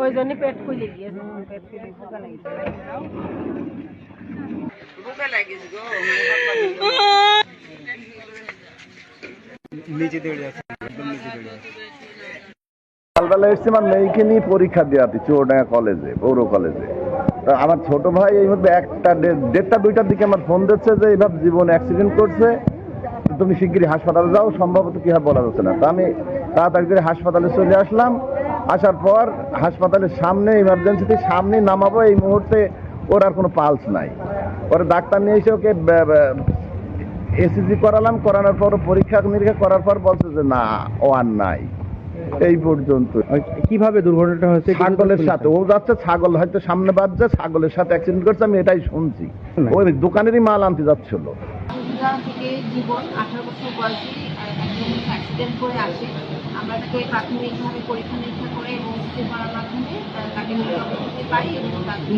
ওই জন্য পেট ফুলে গিয়েছে। সকালবেলা এসছি আমার মেয়েকে নিয়ে পরীক্ষা দেওয়াতে চৌডাঙ্গা কলেজে পৌর কলেজে তা আমার ছোট ভাই এই মধ্যে একটা দেড়টা দুইটার দিকে আমার ফোন দিচ্ছে যে এইভাবে জীবন অ্যাক্সিডেন্ট করছে। তুমি শিগগিরই হাসপাতালে যাও সম্ভবত কি হয় বলা যাচ্ছে না। তা আমি তাড়াতাড়ি করে হাসপাতালে চলে আসলাম। আসার পর হাসপাতালের সামনে ইমার্জেন্সিতে সামনে নামাবো এই মুহূর্তে ওর আর কোনো পালস নাই। পরে ডাক্তার নিয়ে এসে ওকে এসিজি করালাম করানোর পর পরীক্ষা নিরীক্ষা করার পর বলছে যে না ও আর নাই। এই পর্যন্ত। কীভাবে দুর্ঘটনাটা হয়েছে ছাগলের সাথে। ও যাচ্ছে ছাগল হয়তো সামনে বাজছে ছাগলের সাথে অ্যাক্সিডেন্ট করছে আমি এটাই শুনছি। ওই দোকানেরই মাল আনতে যাচ্ছিল। গ্রাম থেকে জীবন, আঠারো বছর বয়সে একজন অ্যাক্সিডেন্ট করে আসে। আমরা তাকে প্রাথমিকভাবে পরীক্ষা নিরীক্ষা করে এবং মাধ্যমে তাকে অবস্থাতে পাই এবং তাকে